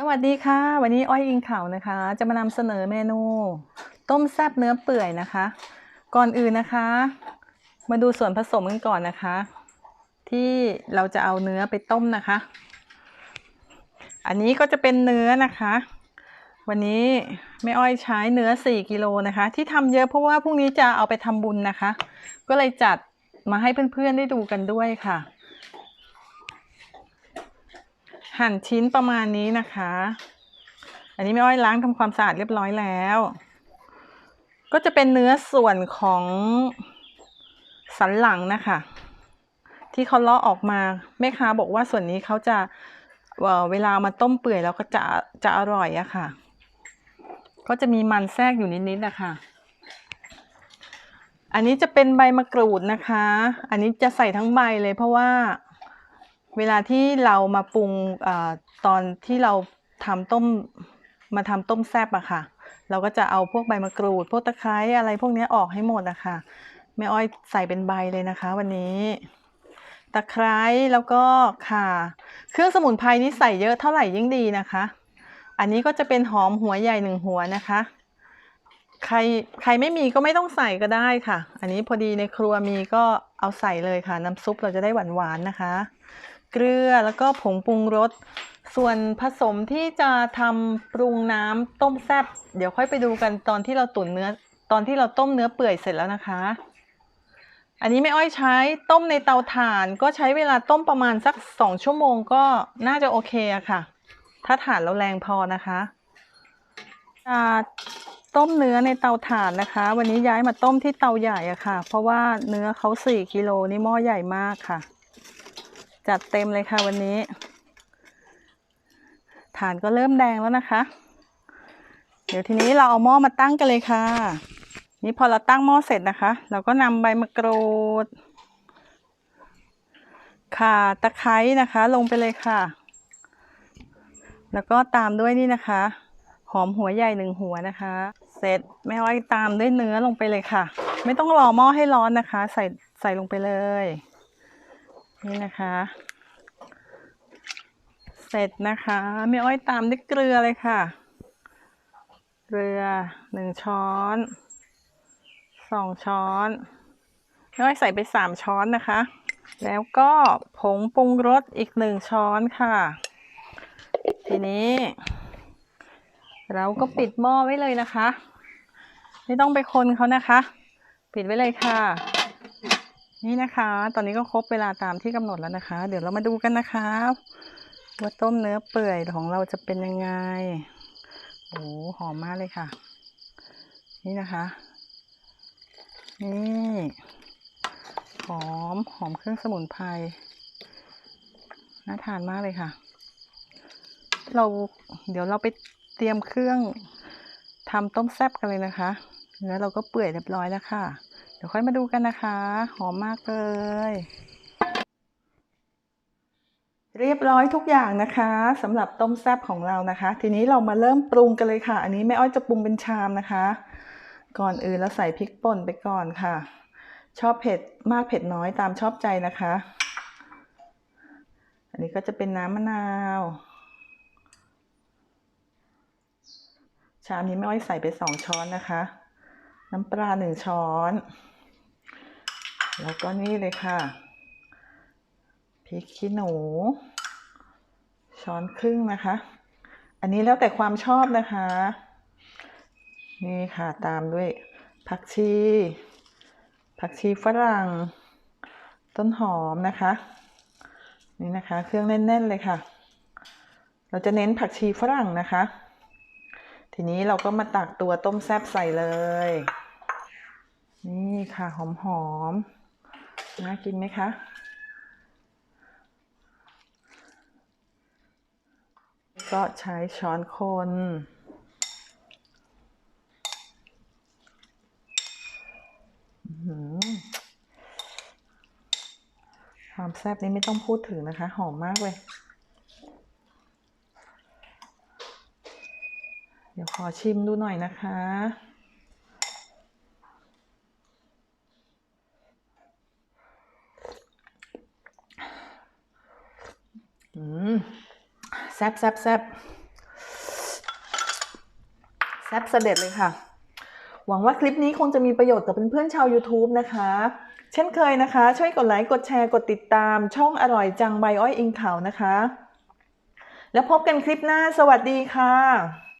สวัสดีค่ะ วันนี้อ้อยอิงเขานะคะ จะมานำเสนอเมนู ต้มแซบเนื้อเปื่อยนะคะ ก่อนอื่นนะคะ มาดูส่วนผสมกันก่อนนะคะ ที่เราจะเอาเนื้อไปต้มนะคะ อันนี้ก็จะเป็นเนื้อนะคะ วันนี้แม่อ้อยใช้เนื้อ 4กิโลนะคะ ที่ทำเยอะเพราะว่าพรุ่งนี้จะเอาไปทำบุญนะคะ ก็เลยจัดมาให้เพื่อนๆได้ดูกันด้วยค่ะ หั่นชิ้นประมาณนี้นะคะ อันนี้แม่อ้อยล้างทำความสะอาดเรียบร้อยแล้ว ก็จะเป็นเนื้อส่วนของสันหลังนะคะ ที่เขาเลาะออกมาแม่ค้าบอกว่าส่วนนี้เขาจะเวลามาต้มเปื่อยแล้วก็จะจะอร่อยอะค่ะ ก็จะมีมันแทรกอยู่นิดๆนะคะอันนี้จะเป็นใบมะกรูดนะคะ อันนี้จะใส่ทั้งใบเลยเพราะว่า เวลาที่เรามาปรุงอตอนที่เราทำต้มมาทำต้มแซบอะค่ะ เราก็จะเอาพวกใบมะกรูด พวกตะไคร้อะไรพวกนี้ออกให้หมดอะค่ะแม่อ้อยใส่เป็นใบเลยนะคะ วันนี้ ตะไคร้แล้วก็ข่า เครื่องสมุนไพรนี่ใส่เยอะเท่าไหร่ยิ่งดีนะคะ อันนี้ก็จะเป็นหอมหัวใหญ่หนึ่งหัวนะคะ ใครใครไม่มีก็ไม่ต้องใส่ก็ได้ค่ะ อันนี้พอดีในครัวมีก็เอาใส่เลยค่ะ น้ำซุปเราจะได้หวานๆนะคะ เกลือแล้วก็ผงปรุงรส ส่วนผสมที่จะทำปรุงน้ำต้มแซ่บเดี๋ยวค่อยไปดูกันตอนที่เราตุ๋นเนื้อตอนที่เราต้มเนื้อเปื่อยเสร็จแล้วนะคะ อันนี้แม่อ้อยใช้ต้มในเตาถ่าน ก็ใช้เวลาต้มประมาณสักสองชั่วโมงก็น่าจะโอเคอะค่ะ ถ้าถ่านเราแรงพอนะคะอ่าต้มเนื้อในเตาถ่านนะคะ วันนี้ย้ายมาต้มที่เตาใหญ่อะค่ะ เพราะว่าเนื้อเขาสี่กิโลนี่หม้อใหญ่มากค่ะ จัดเต็มเลยค่ะวันนี้ ฐานก็เริ่มแดงแล้วนะคะ เดี๋ยวทีนี้เราเอาหม้อมาตั้งกันเลยค่ะ นี่พอเราตั้งหม้อเสร็จนะคะ เราก็นำใบมะกรูดข่าตะไคร้นะคะ ลงไปเลยค่ะ แล้วก็ตามด้วยนี่นะคะ หอมหัวใหญ่หนึ่งหัวนะคะ เสร็จแม่อ้อยตามด้วยเนื้อลงไปเลยค่ะ ไม่ต้องรอหม้อให้ร้อนนะคะ ใส่ใส่ลงไปเลย นี่นะคะ เสร็จนะคะแม่อ้อยตามด้วยเกลือเลยค่ะ เกลือหนึ่งช้อนสองช้อนแม่อ้อยใส่ไปสามช้อนนะคะ แล้วก็ผงปรุงรสอีกหนึ่งช้อนค่ะ ทีนี้ เราก็ปิดหม้อไว้เลยนะคะ ไม่ต้องไปคนเขานะคะ ปิดไว้เลยค่ะ นี่นะคะ ตอนนี้ก็ครบเวลาตามที่กำหนดแล้วนะคะ เดี๋ยวเรามาดูกันนะคะว่าต้มเนื้อเปื่อยของเราจะเป็นยังไงโอ้หอมมากเลยค่ะ นี่นะคะ นี่หอมหอมเครื่องสมุนไพรน่าทานมากเลยค่ะ เราเดี๋ยวเราไปเตรียมเครื่องทำต้มแซ่บกันเลยนะคะเนื้อเราก็เปื่อยเรียบร้อยแล้วค่ะ เดี๋ยวค่อยมาดูกันนะคะ หอมมากเลย เรียบร้อยทุกอย่างนะคะสำหรับต้มแซ่บของเรานะคะ ทีนี้เรามาเริ่มปรุงกันเลยค่ะ อันนี้แม่อ้อยจะปรุงเป็นชามนะคะ ก่อนอื่นเราใส่พริกป่นไปก่อนค่ะ ชอบเผ็ดมากเผ็ดน้อยตามชอบใจนะคะ อันนี้ก็จะเป็นน้ำมะนาวชามนี้แม่อ้อยใส่ไปสองช้อนนะคะ น้ำปลาหนึ่งช้อน แล้วก็นี่เลยค่ะพริกขี้หนู ช้อนครึ่งนะคะ อันนี้แล้วแต่ความชอบนะคะ นี่ค่ะตามด้วยผักชี ผักชีฝรั่ง ต้นหอมนะคะ นี่นะคะ เครื่องแน่น ๆ เลยค่ะ เราจะเน้นผักชีฝรั่งนะคะ ทีนี้เราก็มาตักตัวต้มแซบใส่เลย นี่ค่ะหอมๆ น่ากินไหมคะ ก็ใช้ช้อนคนหอความแซ่บนี้ไม่ต้องพูดถึงนะคะ หอมมากเลย เดี๋ยวขอชิมดูหน่อยนะคะ แซ่บแซ่บแซ่บแซบเสด็จเลยค่ะ หวังว่าคลิปนี้คงจะมีประโยชน์กับเพื่อนๆชาว YouTube นะคะ เช่นเคยนะคะ ช่วยกดไลค์ กดแชร์ กดติดตาม ช่องอร่อยจังใบอ้อยอิงเขานะคะ แล้วพบกันคลิปหน้า สวัสดีค่ะ